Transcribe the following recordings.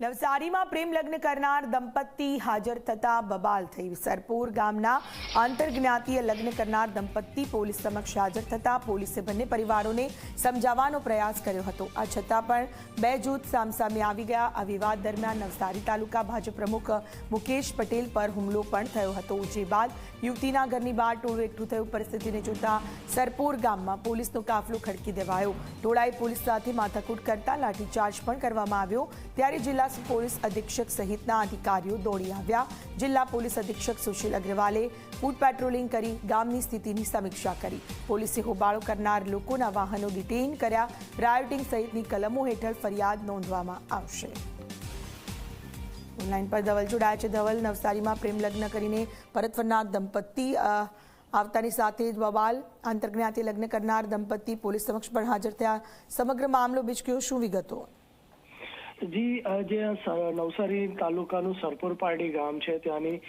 નવસારીમાં પ્રેમ લગ્ન કરનાર દંપતી હાજર થતા બબાલ થઈ સરપુર ગામના આંતરજ્ઞાતીય લગ્ન કરનાર દંપતી પોલીસ સમક્ષ હાજર થતા પોલીસે બંને પરિવારોને સમજાવવાનો પ્રયાસ કર્યો હતો. આ છતાં પણ બે જૂથ સામસામે આવી ગયા. આ વિવાદ દરમિયાન નવસારી તાલુકા ભાજપ પ્રમુખ મુકેશ પટેલ પર હુમલો પણ થયો હતો. જે બાદ યુવતીના ઘરની બહાર ટોળું એકઠું થયું. પરિસ્થિતિને જોતા સરપુર ગામમાં પોલીસનો કાફલો ખડકી દેવાયો. ટોળાએ પોલીસ સાથે માથાકૂટ કરતા લાઠીચાર્જ પણ કરવામાં આવ્યો. ત્યારે જિલ્લા પોલીસ અધિક્ષક સહિતના અધિકારીઓ દોડી આવ્યા. જિલ્લા પોલીસ અધિક્ષક સુશીલ અગ્રવાલે ફૂડ પેટ્રોલિંગ કરી ગામની સ્થિતિની સમીક્ષા કરી. પોલીસે હોબાળો કરનાર લોકોના વાહનો ડિટેઇન કર્યા. રાયોટિંગ સહિતની કલમો હેઠળ ફરિયાદ નોંધવામાં આવશે. ઓનલાઈન પર ધવલ જોડાયા છે. ધવલ, નવસારીમાં પ્રેમ લગ્ન કરીને પરત ફરનાર દંપતી આવતાની સાથે જ બવાલ આંતરજ્ઞાતી લગ્ન કરનાર દંપતી પોલીસ સમક્ષ પણ હાજર થયા. સમગ્ર મામલો બિચક્યો શું વિગતો? જી જે નવસારી તાલુકાનું સરપુર પારડી ગામ છે ત્યાંની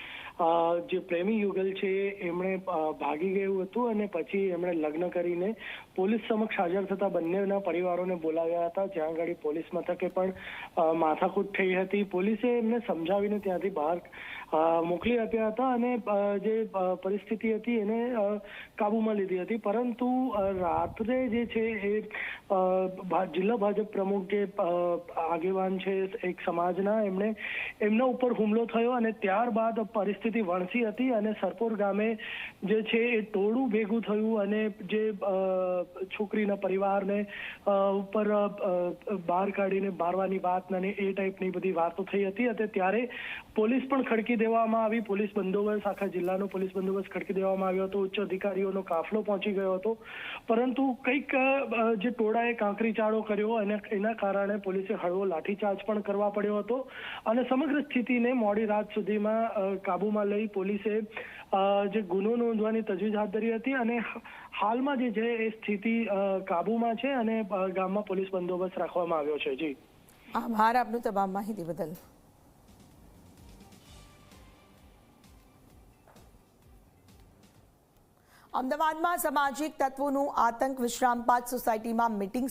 જે પ્રેમી યુગલ છે, એમણે ભાગી ગયું હતું અને પછી એમણે લગ્ન કરીને પોલીસ સમક્ષ હાજર થતા બંનેના પરિવારોને બોલાવ્યા હતા. જ્યાં આગળ પોલીસ મથકે પણ માથાકૂટ થઈ હતી. પોલીસે એમને સમજાવીને ત્યાંથી બહાર મોકલી આપ્યા હતા અને જે પરિસ્થિતિ હતી એને કાબૂમાં લીધી હતી. પરંતુ રાત્રે જે છે એ જિલ્લા ભાજપ પ્રમુખ જે આગેવાન છે એક સમાજના, એમણે એમના ઉપર હુમલો થયો અને ત્યારબાદ પરિસ્થિતિ વણસી હતી અને સરપોર ગામે જે છે એ ટોળું ભેગું થયું અને જે છોકરીના પરિવારને ઉપર બહાર કાઢીને મારવાની વાત અને એ ટાઈપની બધી વાતો થઈ હતી અને ત્યારે પોલીસ પણ ખડકી દેવામાં આવી. પોલીસ બંદોબસ્ત આખા જિલ્લાનો પોલીસ બંદોબસ્ત ખડકી દેવામાં આવ્યો હતો. ઉચ્ચ અધિકારીઓનો કાફલો પહોંચી ગયો હતો. પરંતુ કંઈક જે ટોળાએ કાંકરી ચાળો કર્યો અને એના કારણે પોલીસે હળવો લાઠીચાર્જ પણ કરવા પડ્યો હતો. અને સમગ્ર સ્થિતિને મોડી રાત સુધીમાં અ, કાબૂમાં લઈ પોલીસે જે ગુનો નોંધવાની તજવીજ હાથ ધરી હતી અને હાલમાં જે છે એ સ્થિતિ કાબુમાં છે અને ગામમાં પોલીસ બંદોબસ્ત રાખવામાં આવ્યો છે. જી. આભાર આપનું તમામ માહિતી બદલ. અમદાવાદમાં સામાજિક તત્વોનું આતંક વિશ્રામપાત સોસાયટીમાં મિટિંગ